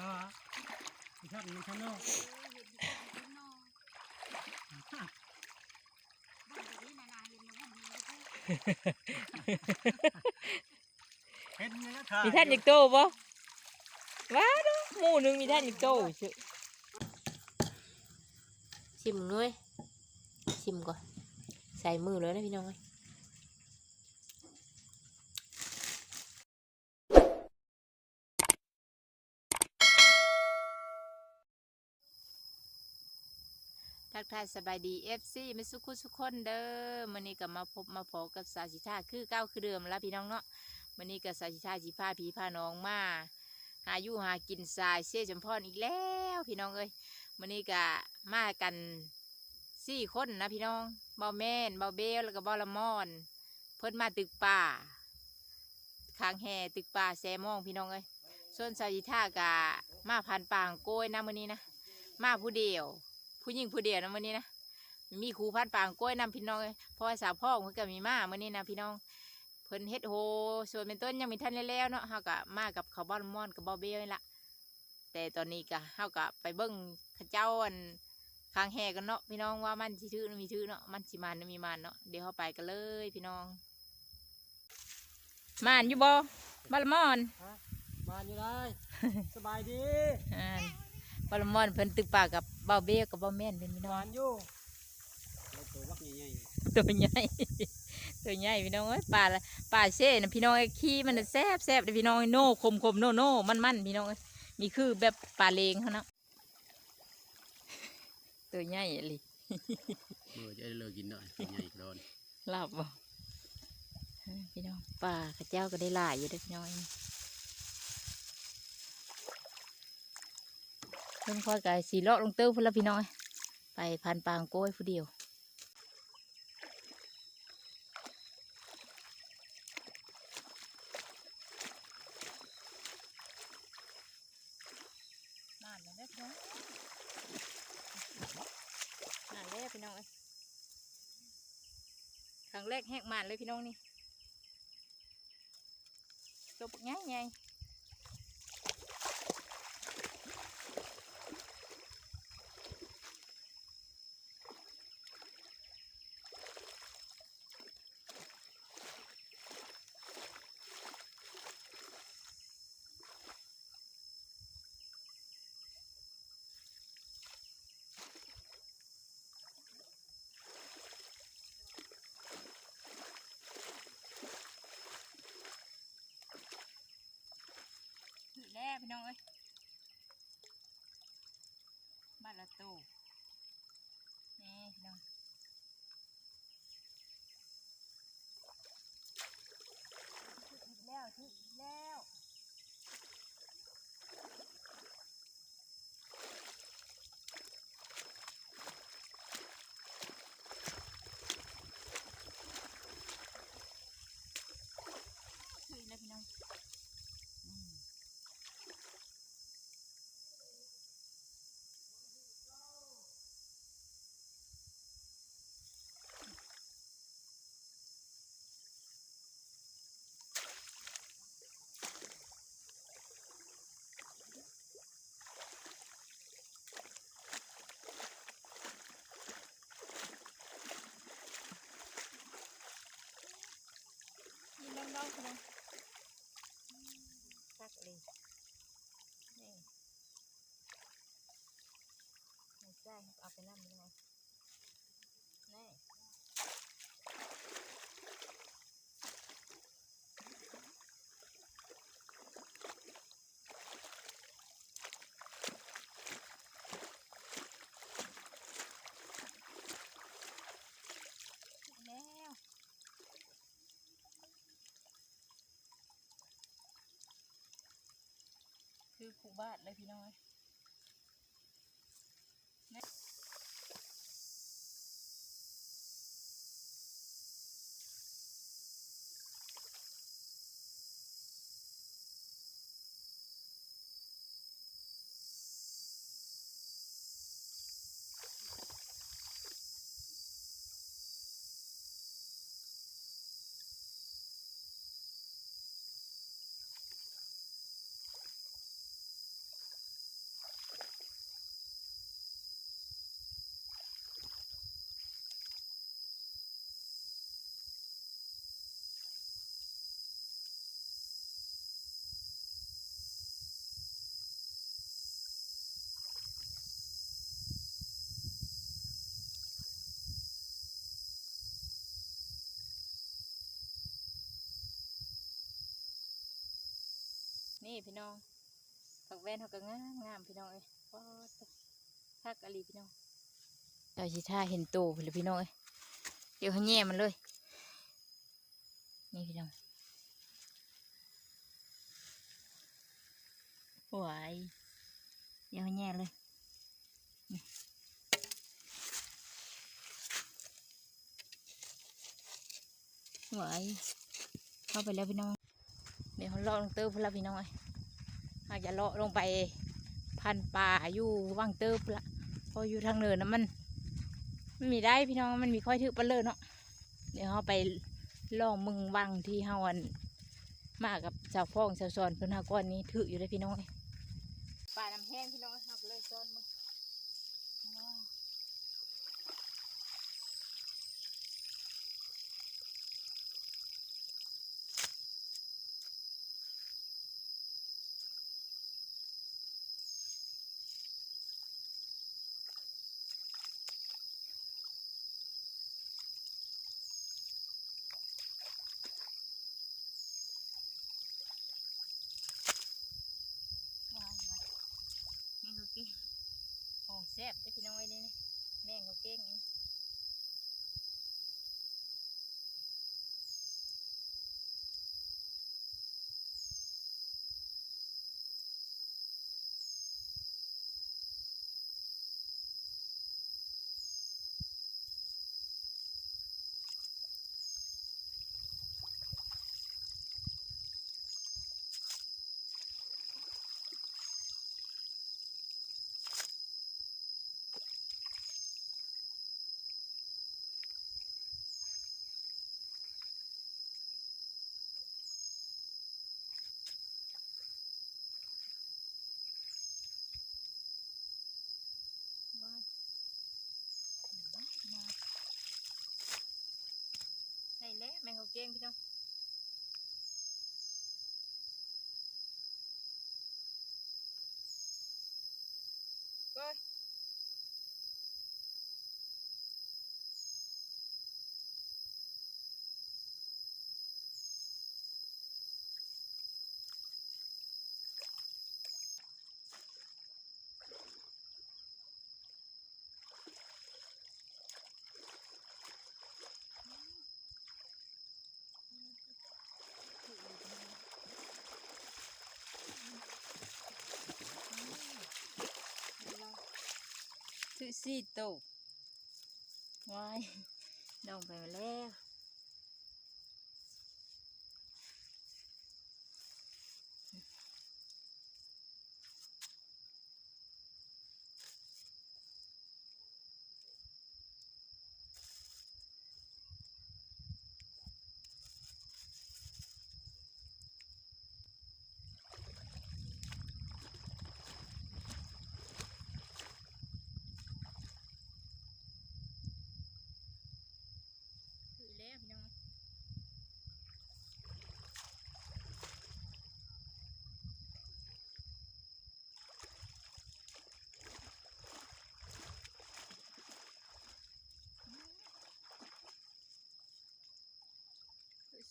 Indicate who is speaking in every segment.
Speaker 1: อ๋อมีท่านมีท่านเนาะเห็นไหมนะถ่าย
Speaker 2: มีท่านอีกโตบ่ว้าเนาะหมู่หนึงมีท่านอีกโตชื่อชิมหน่อยชิมก่อน ใส่มือเลยนะพี่น้องเอ้ย ทักทายสบายดี FC ไม่สุขุสุคนเด้อมื้อนี้ก็มาพบมาพบกับสาวสิท่าคือเก้าคือเดิมแล้วพี่น้องเนาะวันนี้ก็สาธิตาจีพาพีพาน้องมาหาอยู่หากินทรายเสียจมพรอีกแล้วพี่น้องเอ้ยวันนี้ก็มากันสี่คนนะพี่น้องเบาแม่นเบาเบลแล้วก็บาละมอน เพิ่นมาตึกป่าคางแห่ตึกป่าแซมองพี่น้องเอ้ยส่วนสาธิตากะมาพันปางโกยนะวันนี้นะมาผู้เดียว ผู้หญิงผู้เดียวนะวันนี้นะมีครูพันปางโกยนำพี่น้องเอ้ยเพราะว่าสาวพ่อเพิ่นก็มีมาวันนี้นะพี่น้องเพิ่นเฮ็ดโฮส่วนเป็นต้นยังมีท่านแล้วๆเนาะเฮาก็มากับเขาวบ้านม่อนกับบ่อเบี้ยนี่ละแต่ตอนนี้ก็เฮาก็ไปเบิ่งเขาเจ้าอันคางแห่กันเนาะพี่น้องว่ามันสิถือหรือมีถือเนาะมันสิมันหรือมีมันเนาะเดี๋ยวเฮาไปกันเลยพี่น้องมานอยู่บ่บ้านละม่อน
Speaker 1: มาอยู่ได้สบายดี
Speaker 2: อ่า บ้านละม่อนเพิ่นตึกปากกับบ่อเบี้ยกับบ่อแม่นเป็นพี่น้อ
Speaker 1: หวางนอยู่แล้วตัววักใหญ่
Speaker 2: ตัวใหญ่ ตัวใหญ่พี่น้องเอ้ยปลาละปลาเช่นะพี่น้องไอ้ขี้มันน่ะแซ่บแซ่บเลยพี่น้องไอ้โน่คมคมโน่โน่มันมันพี่น้องเอ้ยมีคือแบบปลาเลงเขาเนาะตัวใหญ่อะลิ
Speaker 3: เมื่อจะได้เลิกกินหน่อยใหญ่โดน
Speaker 2: หลับบ่เอ้ยพี่น้องปลาข้าเจ้าก็ได้หลายอยู่เด้อพี่น้องเอ้ย เพิ่นคอยกายสีเลาะลงเต้าพุ่นละพี่น้องเอ้ยไปพันปางโก้ยผู้เดียวมาแล้วได้อพี่น้องมาแล้วพี่น้องเอ้ยครั้งแรกแหกมานเลยพี่น้องนี่จบง่ายไงถือ พี่น้องเอ้ยบ้านละโตนี่พี่น้องถืออีกแล้วถืออีกแล้วถืออีกแล้วพี่น้องอืม นี่น้องๆนะตักเลยนี่ไม่ใช่เอาไปนั่งยังไงนี่แล้วคือผูบ้านเลยพี่น้อย นี่พี่น้องผักแว่นเขาก็งามงามพี่น้องเอ้ยปอดทักอะไรพี่น้องเจ้าชิท่าเห็นโตไปเลยพี่น้องเอ้ยเดี๋ยวเขาแย่มันเลย นี่พี่น้องไหวายเดี๋ยวเขาแย่เลยไหวายเข้าไปแล้วพี่น้องเดี๋ยวเขาเลาลงเติบพุ่นละพี่น้องเอ้ย อาจจะเลาะลงไปพันป่าอยู่ว่างเติบละเพออยู่ทางเนินนะมันมันมีได้พี่น้องมันมีค่อยถือปลาเลยเนาะเดี๋ยวเขาไปล่องมึงวังที่เฮาอันมากับสาวฟ้องสาวซอนเพิ่นหาก้อนนี้ถืออยู่เลยพี่น้องเอ้ยป่าน้ำแห้งพี่น้องเอ้ยเราก็เลยซอนมึงว้าวว้าวว้าวแม่งเขาเก่งห้องแซ่บได้พี่น้องไอ้ยนี่แม่งเขาเก่งอีก ว้ายเห็นไหมมาใช่แล้วแม่ง เก้งพี่น้องโอ้ยซื้อ สี่โตวว้ายลงไปแล้ว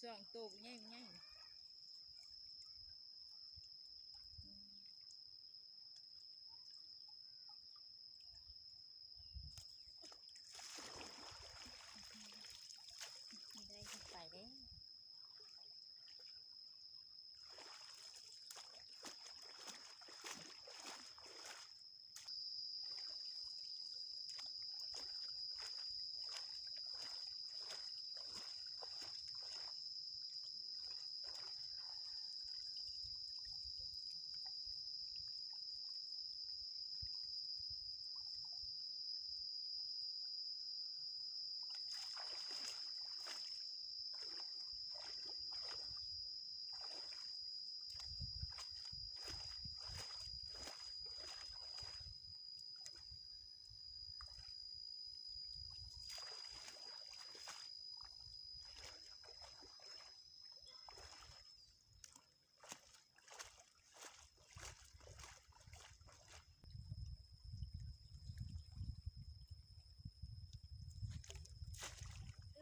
Speaker 2: สองตัวง่ายง่ายไม่ได้ขึ้นไปแล้ว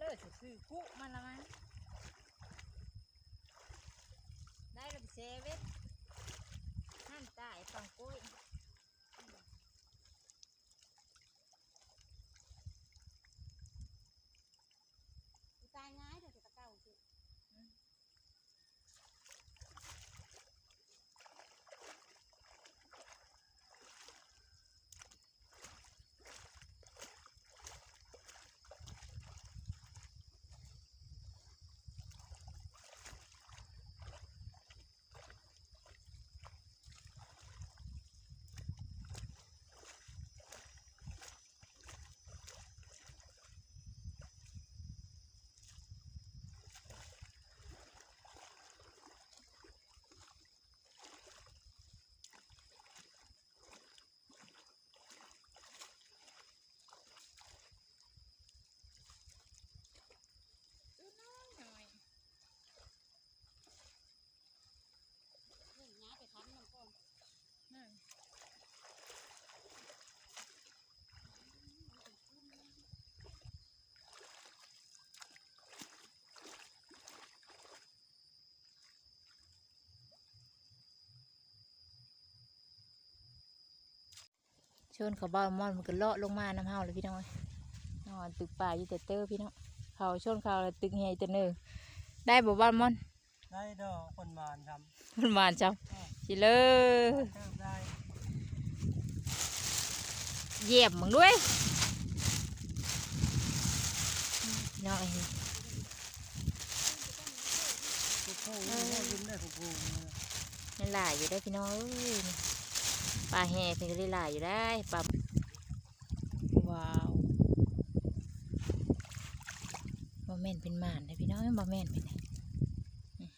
Speaker 2: ลิกซื้อกุมาละมั้งได้กับเซเว่น ชวนเขาบ้านมอนมันก็เลาะลงมาน้ำเฮาเลยพี่น้องเอ้ยนอนตึกป่าอยู่แต่เตอร์พี่น้องเขาชวนเขาแล้วตึกเฮยแต่เนอได้บ่บ้านมอน
Speaker 1: ได้ดอกคนมานครับ
Speaker 2: มันมาจ้าสิเลย
Speaker 1: เติมได้
Speaker 2: เหยียบมึงด้วยพี่น้องเอ้ย
Speaker 1: คุกคู่นี่ยิ้มได้คุกคู่
Speaker 2: ยังหลายอยู่ได้อพี่น้องเอ้ย ปลาแห่เพิ่นก็ได้หลายอยู่ได้ปลาว้าวบ่แม่นเป็นหมานได้อพี่น้องบ่แม่นเป็นไงอืม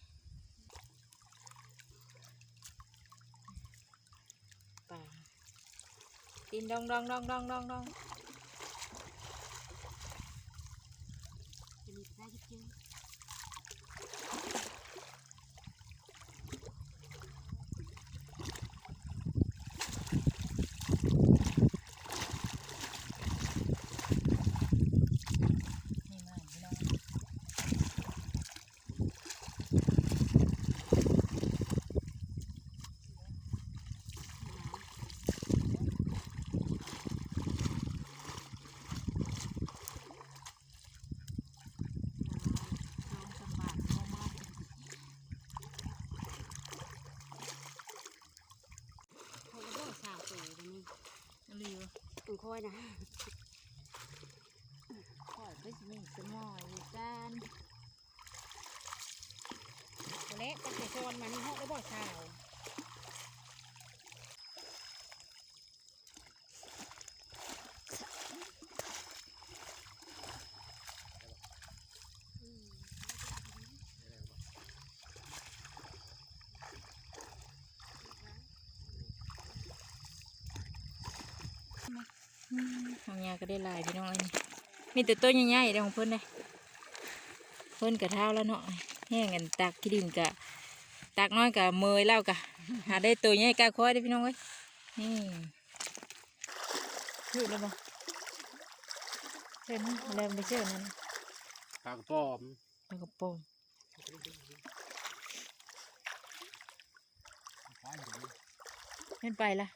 Speaker 2: ปลาดินดองดองดองดองดองดองนี่หมานพี่น้องลองสบายมากมาก
Speaker 4: เขาก็บอกสาวตัวนี้
Speaker 2: รีว
Speaker 4: ต้อง คอยนะ
Speaker 2: ขอไปสิมีสมอยอยู่กัน
Speaker 4: ตัวเล็กตั้งแต่ชวนมานี่เขาก็บอกสาว
Speaker 2: ได้หลายพี่น้องอันนี้มีแต่ต้นใหญ่ๆเด้อของเพิ่นเลยเพิ่นกะเท้าแล้วเนาะแห้งกันตักขี้ดินกะตักน้อยกะเมยเล่ากะหาได้ตัวใหญ่กะค่อยได้อพี่น้องเอ้ยนี่ชื่อแล้วบ่เชิญนะแล้วไปเชิญนั่น
Speaker 3: ปลากระป๋อม
Speaker 2: ปลากระโปรงเล่นไปละ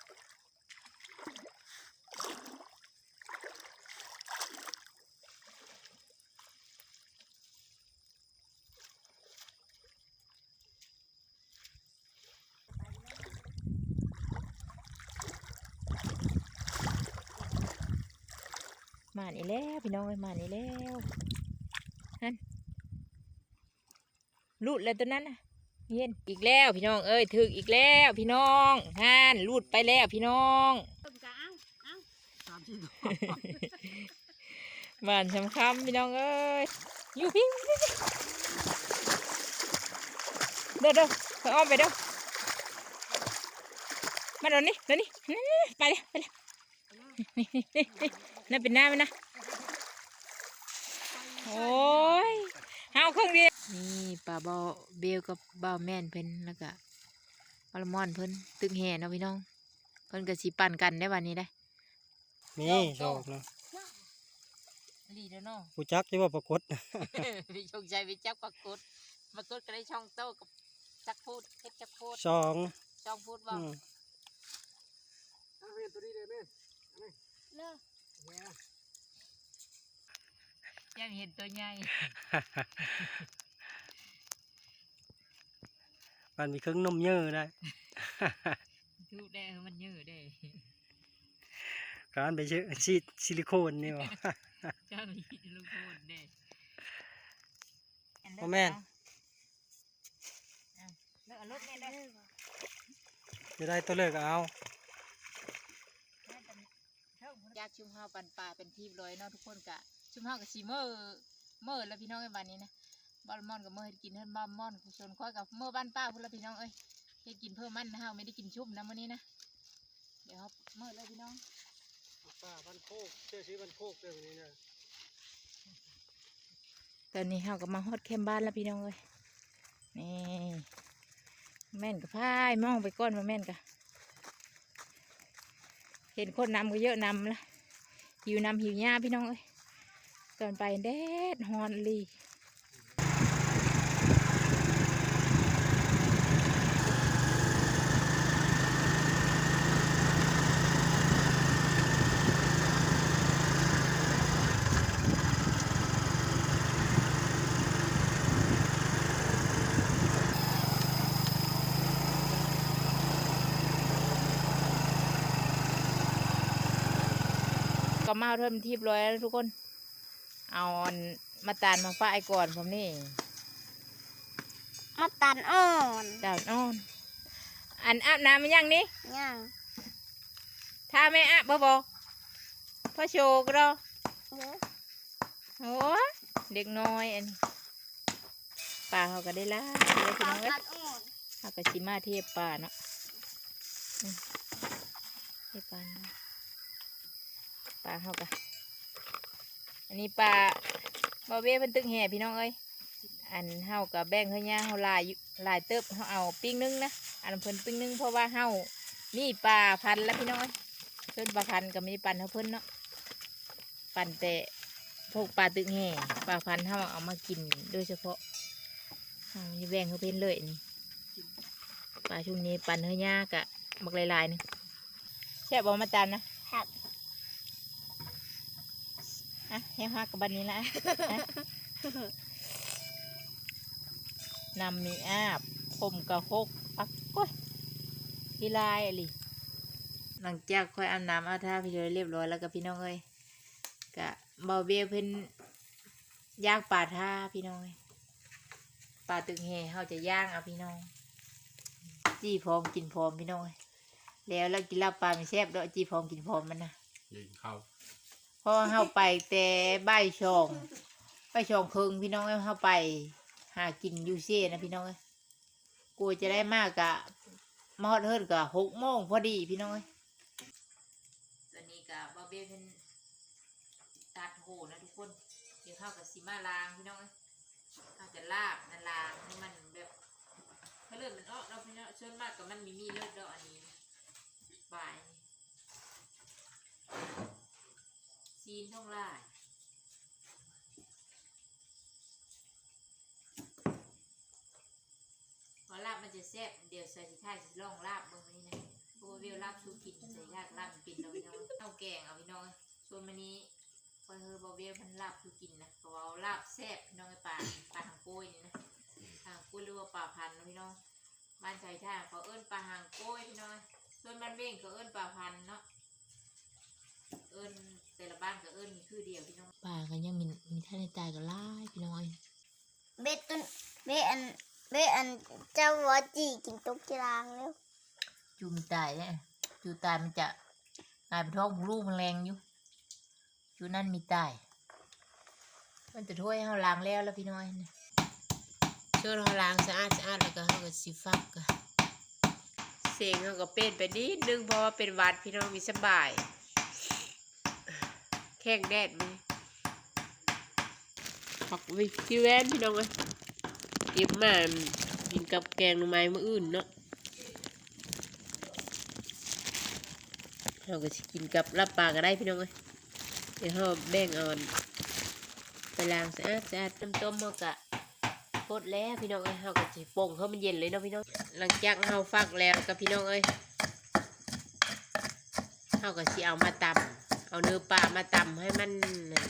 Speaker 2: มา นี่แล้วพี่น้องเอ้ยมานี่แล้วนั่นลูดแล้วตัวนั้นน่ะเย็นอีกแล้วพี่น้อง เอ้ยถึกอีกแล้วพี่น้องงานลูดไปแล้วพี่น้อง
Speaker 4: ต้มกะเอ้าเอ้า
Speaker 1: สามสี่ดอก
Speaker 2: บ้านสำคัญพี่น้องเอ้ยอยู่พี่เด้อเด้อไปอ้อมไปเด้อมาเดี๋ยวนี้เดี๋ยวนี้นี่ไปเลยไปเลยนี่นี่นี่นี่นั่นเป็นหน้ามันนะ โอ้ยเอาเครื่องเดียวนี่ปลาเบาเบลกับเบาแม่นเพิ่นแล้วก็ปลาหมอนเพิ่นตึกแห่เนาะพี่น้องเพิ่นก็สิปั่นกันได้วันนี้ได้
Speaker 1: นี่ดอกนะ
Speaker 2: ดีเด้อเนาะ
Speaker 1: กูจักที่ว่าปรากฏ
Speaker 2: พี่ชงใจไปจับปรากฏปรากฏก็ได้ช่องโต้กับจักพูดเฮ็ดจักพูด
Speaker 1: สอง
Speaker 2: ช่องพูดว่า
Speaker 1: อืม
Speaker 4: เลิก
Speaker 2: ยังเห็นตัวใหญ่
Speaker 1: มันมีเครื่องนมเยอะได้
Speaker 2: ทุกได้มันเยอะได้
Speaker 1: การไปเชื่อชีดซิลิโคนนี่วะ
Speaker 2: เจ้ามีลูกโทษได้
Speaker 1: บ่แม่น
Speaker 2: เลิกเอารถแม่ได้
Speaker 1: จะได้ตัวเลือกเอา
Speaker 2: อยากชุมเฮาปันปลาเป็นทีบร้อยเนาะทุกคนกะ ชุมเฮากับสีเมื่อเมื่อแล้วพี่น้องไอ้บ้านนี้นะบอลมอนกับเมื่อเฮ็ดกินเฮ็ดบ้านมอนส่วนค่อยกับเมื่อบ้านป้าพุ่นละพี่น้องเอ้ยเฮ็ดกินเพิ่มมันนะเฮาไม่ได้กินชุ่มนะมื้อนี้นะเดี๋ยวครับเมื่อแล้วพี่น้อง
Speaker 1: ป้าบันโคกเชื่อชื่อบันโคกเรื่องนี้นะ
Speaker 2: ตอนนี้เราก็มาฮอดแคมป์บ้านแล้วพี่น้องเอ้ยนี่แม่นกับพายมองไปก้อนมาแม่นกะเห็นคนนำก็เยอะนำละหิวนำหิวหญ้าพี่น้องเอ้ย ตอนไปแดดฮอนลีก็มาเริ่มทีบร้อยแล้วทุกคน เอาอันมาตาลมาฝ้ายก่อนผมนี่
Speaker 5: มาตันอ่อน
Speaker 2: ดาวอ่อนอันอาบน้ำมันยังนี่
Speaker 5: ย่าง
Speaker 2: ถ้าไม่อาบบ่บอพ่อโชว์ก็รอ
Speaker 5: เยอะ
Speaker 2: โอ้ยเด็กน้อยอันนี้ป่าเขาก็ได้ละเดี๋ยวพี่
Speaker 5: ปลา
Speaker 2: น้องเอ้ย
Speaker 5: ตัดอ่อน
Speaker 2: เขาก็ชิมาเทียบป่าเนาะอืมเทียบป่าเนาะป่าเขาก็อั นนี้ป่าบาเบ้เพิ่นตึกแห่พี่น้องเอ้ยอันเฮากับแบ่งเขาเนี่ยเฮาหลายลายเติบเฮาเอาปิ้งนึงนะอันเพิ่นปิ้งนึงเพราะว่าเฮามีปลาพันแล้วพี่น้องเอ้ยเพิ่นปลาพันก็มีปันเฮาเพิ่นเนาะปั่นแต่พวกปลาตึกแห่ปลาพันเฮาเอามากินโดยเฉพาะเฮานี่แบ่งเขาเป็นเลยนี่ปลาช่วงนี้ปั่นเฮายากะบักหลายๆนึงแช่บอมาจานนะครับ อะแห้งฮักกับบันนี้ละอะนำมีอาบผมกระหกปักก้อยพี่ลายอะไรหลังจากค่อยอาบน้ำอาบท่าพี่เลยเรียบร้อยแล้วกับพี่น้องเอ้ยกะเบาเบียเพิ่นย่างป่าท่าพี่น้องเอ้ยป่าตึงแห่เขาจะย่างเอาพี่น้อง จี้พร้อมกินพร้อมพี่น้องเอ้ยแล้วแล้วกินลาบปลาไม่แซ่บดอกจี้พร้อมกินพร้อมมันนะ
Speaker 3: ยิงเข้า
Speaker 2: เพราะว่าไปแต่ใบายชองใบายชองครึ่งพี่น้องเอ้ยเฮาไป หากินอยูเซ่นะพี่น้องเอ้ยกลัวจะได้มากกะมาฮอดเฮิรนกะหกโมงพอดีพี่น้องเอ้ยตอนนี้กะบาเบ้เป็นตัดโหนะทุกคน เดี๋ยวเข้ากับซีมาลางพี่น้องเอ้ยเข้าจะลาบนันลางให้มันแบบถ้าเลือดมันออกเราพี่น้องส่วนมากกับมันมีมีเลือดดอกอันนี้บ่ายนี่ ซีนท่องลายพอลาบมันจะแซ่บเดี๋ยวใส่ที่ท่าจะลองลาบเบิ่งนี้นะเพราะว่าเวลลาบชูกินใส่ยากลาบมันปินเราพี่น้องเอาแกงเอาพี่น้องส่วนมันนี้พอเธอบอเวลมันลาบชูกินนะเขาเอาลาบแซ่บพี่น้องไอ้ปลาปลาหางโก้ยนี่นะหางโก้ยหรือว่าปลาพันนะพี่น้องบ้านชายท่าเขาเอิ้นปลาหางโก้ยพี่น้องส่วนบ้านเบ้งเขาเอิ้นปลาพันเนาะเอิ้นแต่ละบ้านก็เอิ้นมีคือเดียวพี่น้อง ปลาก็ยังมีมีท่าในตายก็ล่ายพี่น้อง
Speaker 5: เบ็ดตุนเบ็ดอันเบ็ดอันเจ้าวอจีกินตุ๊กกีรางแล้ว
Speaker 2: จูมนตายเนี่ยจูตายมันจะกลายเป็นท้องผูลูกมันแรงอยู่จูนั่นมีตายมันจะถ้วยให้เราล้างแล้วแล้วพี่น้อยนะช่วยเราล้างสะอาดสะอาดแล้วก็เขาก็สิฟักก็เสียงเขาก็เป็นไปนิดนึงเพราะว่าเป็นหวัดพี่น้องมีสบาย แข้งแดดมั้ย ผักวิพี่แว่นพี่น้องเลยเก็บมากินกับแกงหน่อไม้มื้ออื่นเนาะเราก็สิกินกับลาบปลาก็ได้พี่น้องเอ้ยเดี๋ยวเราแบ่งเอาอันไปล้างสะอาดสะอาดต้มต้มเราก็พดแล้วพี่น้องเอ้ยเราก็สิป่งเขามันเย็นเลยเนาะพี่น้อง หลังจากเราฟักแล้วกับพี่น้องเอ้ยเราก็สิเอามาตำเอาเนื้อปลามาตำให้มันนั่น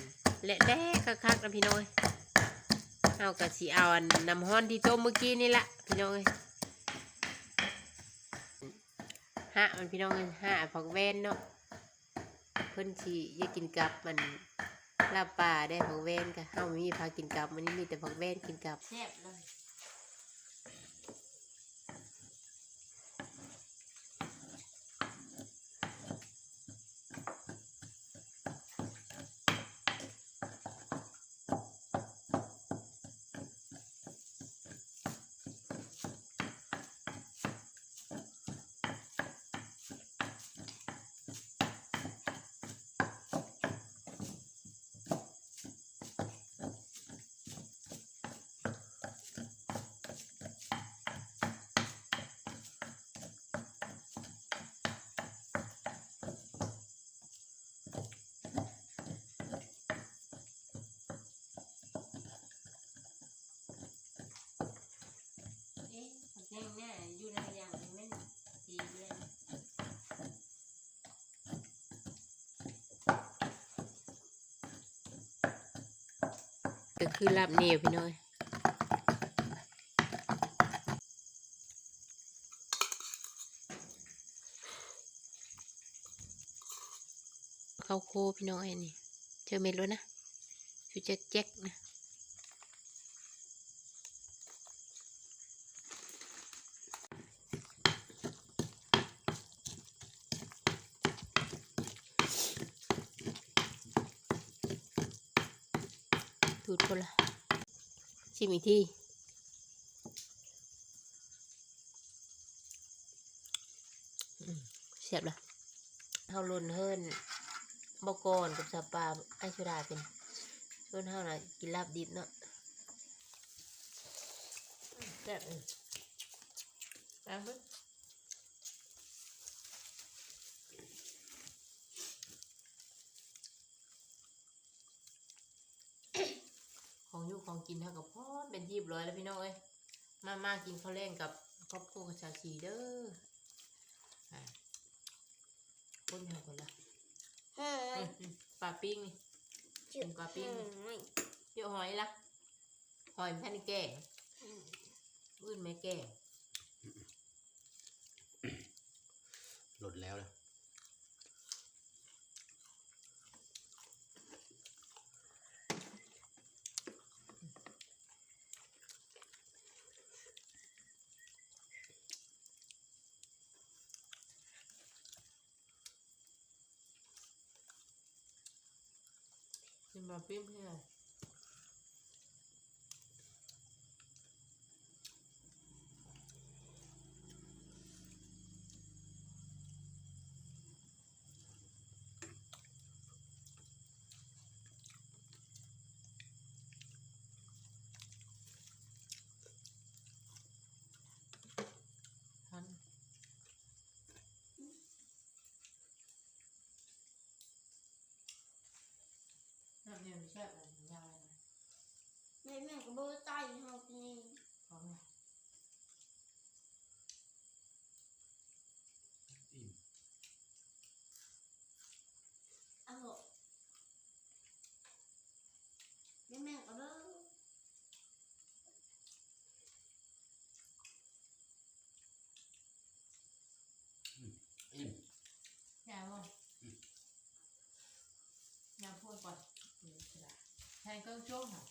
Speaker 2: เละแดกคักๆนะพี่น้อง เอ้ยเราก็สิเอาอันน้ำฮ้อนที่ต้มเมื่อกี้นี่ละพี่น้องเอ้ยฮะมันพี่น้องเอ้ยฮะผักแว่นเนาะเพิ่นสิอยากกินกับมันลาบป่าได้ผักแว่นกะเฮาม่มีพากินกับมันนี่มีแต่ผักแว่นกินกับแซ่บเลยเอ๊ะผักแห้งเนี่ยอยู่ในอย่างนี้ไม่นดีเลยก็คือลาบเหนียวพี่น้อย
Speaker 6: ข้าวโคพี่น้องไอ้นี่เจอเม็ดแล้วนะชูจะแจ๊กนะดูดคนละ ชิมอีกทีอืมเสียบละเฮาลุนเฮิรนบกอนกับสปาไอชุดาเป็นส่วนเฮาน่ะกินลาบดิบเนาะแซ่บอืมเอาเบิ่งข องอยู่ของกินเท่ากับพ่อเป็นที่เรียบร้อยแล้วพี่น้องเอ้ยมามากินข้าวแรงกับครอบครัวกับชาวชีเด้ออะคนเดียวคนละ
Speaker 5: เฮ้ย
Speaker 6: อืมอืมปลาปิ้งนี่เป็นปลาปิ้ง
Speaker 5: เฮ้ย
Speaker 6: เดี๋ยวหอยละหอยแผ่นแกงอื่นไม่แกง
Speaker 3: หลดแล้วนะ
Speaker 6: เป็นปลา ปิ้งเพื่ เนี่ยไม่ใช่แบบยาวเลยนะ
Speaker 5: แม่แม่ก็บ่ตายเฮากิน
Speaker 6: พร้อมไหม
Speaker 3: อิ่ม
Speaker 5: เอาบ่แม่แม่ก็บ่
Speaker 3: อิ่ม
Speaker 6: ยาวมั้งยาวพูดก่อนอืมกระดา ษแทนเครื่องช่วงค่ะ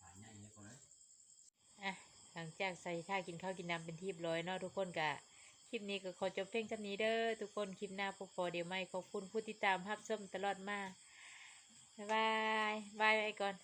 Speaker 3: หายง่ายเลยก่อนนะ
Speaker 6: อะหลังจากใส่ท่ากินข้าวกินน้ำเป็นที่เรียบร้อยเนาะทุกคนกะคลิปนี้ก็ขอจบเพียงเท่านี้เด้อทุกคนคลิปหน้าพบพอเดี๋ยวไม่ขอบคุณผู้ติดตามภาพส้มตลอดมาบ๊ายบายบายไปก่อน